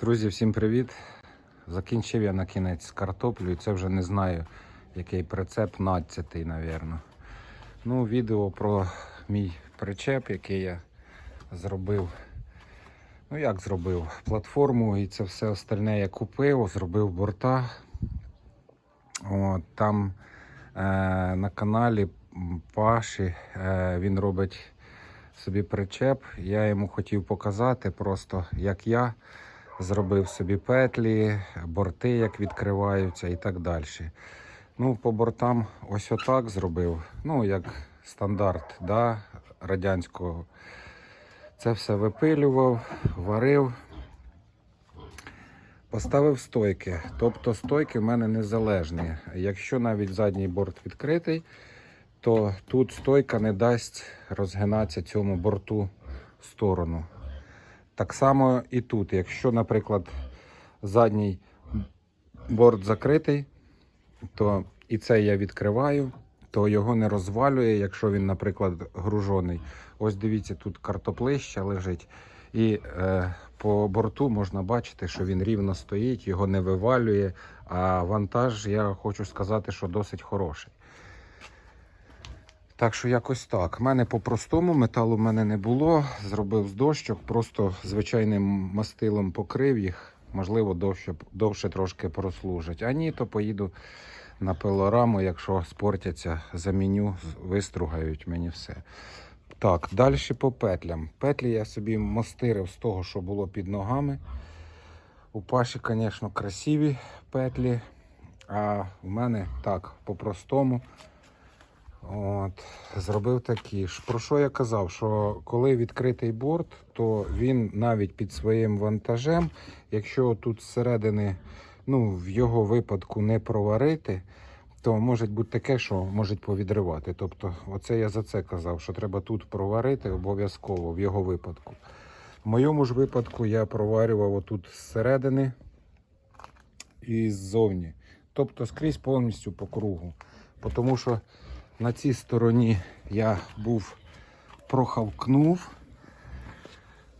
Друзі, всім привіт! Закінчив я на кінець з картоплею. Це вже не знаю, який прицеп, 15-й, напевно. Ну, відео про мій причеп, який я зробив. Ну, як зробив? Платформу і це все остальне я купив, зробив борта. От, там е, на каналі Паші е, він робить собі причеп. Я йому хотів показати просто, як я зробив собі петлі, борти, як відкриваються і так далі. Ну, по бортам ось отак зробив. Ну, як стандарт да, радянського. Це все випилював, варив. Поставив стойки. Тобто стойки в мене незалежні. Якщо навіть задній борт відкритий, то тут стойка не дасть розгинатися цьому борту в сторону. Так само і тут. Якщо, наприклад, задній борт закритий, то і це я відкриваю, то його не розвалює, якщо він, наприклад, гружений. Ось дивіться, тут картоплища лежить. І е, по борту можна бачити, що він рівно стоїть, його не вивалює. А вантаж, я хочу сказати, що досить хороший. Так що якось так. У мене по-простому металу в мене не було. Зробив з дощок, просто звичайним мастилом покрив їх. Можливо, довше, довше трошки прослужать. А ні, то поїду на пилораму, якщо спортяться, заміню, вистругають мені все. Так, далі по петлям. Петлі я собі мастирив з того, що було під ногами. У Паші, звісно, красиві петлі. А в мене так, по-простому. От, зробив такі ж. Про що я казав? Що коли відкритий борт, то він навіть під своїм вантажем, якщо тут зсередини, ну, в його випадку не проварити, то може бути таке, що можуть повідривати. Тобто, оце я за це казав, що треба тут проварити обов'язково в його випадку. В моєму ж випадку я проварював отут зсередини і ззовні. Тобто скрізь повністю по кругу. Тому що на цій стороні я був прохавкнув.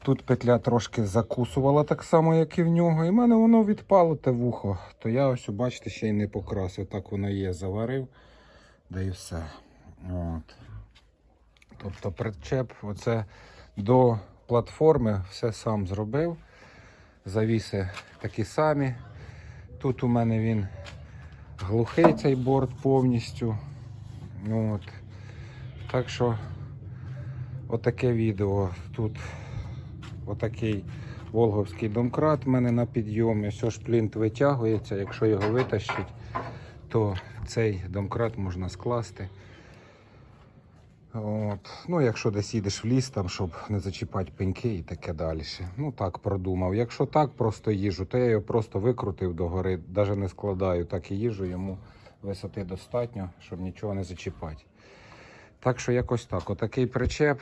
Тут петля трошки закусувала так само, як і в нього. І в мене воно відпало те вухо. То я ось, бачите, ще й не покрасив. Так воно є, заварив. Да і все. От. Тобто причеп оце до платформи все сам зробив. Завіси такі самі. Тут у мене він глухий цей борт повністю. От. Так що отаке відео. Тут отакий волговський домкрат в мене на підйомі. Ось ж плінт витягується. Якщо його витащить, то цей домкрат можна скласти. От. Ну, якщо десь їдеш в ліс, там, щоб не зачіпати пеньки і таке далі. Ну так продумав. Якщо так просто їжу, то я його просто викрутив догори, навіть не складаю, так і їжу, йому висоти достатньо, щоб нічого не зачіпати. Так що якось так. Отакий причеп.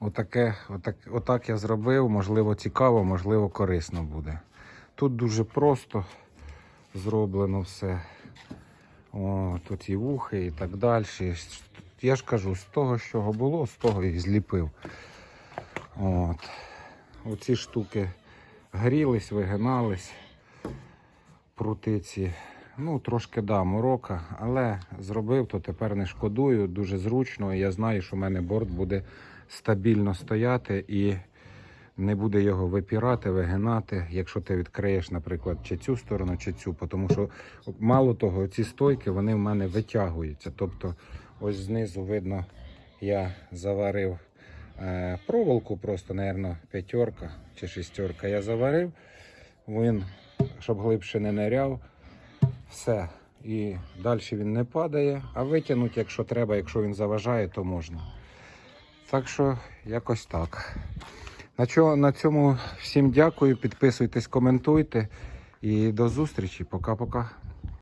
Отаке, отак, отак я зробив. Можливо, цікаво, можливо, корисно буде. Тут дуже просто зроблено все. О, тут і вухи і так далі. Я ж кажу, з того, що було, з того і зліпив. От. Оці штуки грілись, вигинались, прутиці. Ну, трошки да, морока, але зробив, то тепер не шкодую, дуже зручно. Я знаю, що в мене борт буде стабільно стояти і не буде його випірати, вигинати, якщо ти відкриєш, наприклад, чи цю сторону, чи цю. Тому що мало того, ці стойки вони в мене витягуються. Тобто, ось знизу видно, я заварив е, проволоку, просто, мабуть, п'ятерка чи шістерка. Я заварив, він, щоб глибше не ниряв, все. І далі він не падає, а витягнути, якщо треба, якщо він заважає, то можна. Так що якось так. На цьому всім дякую. Підписуйтесь, коментуйте. І до зустрічі. Пока-пока.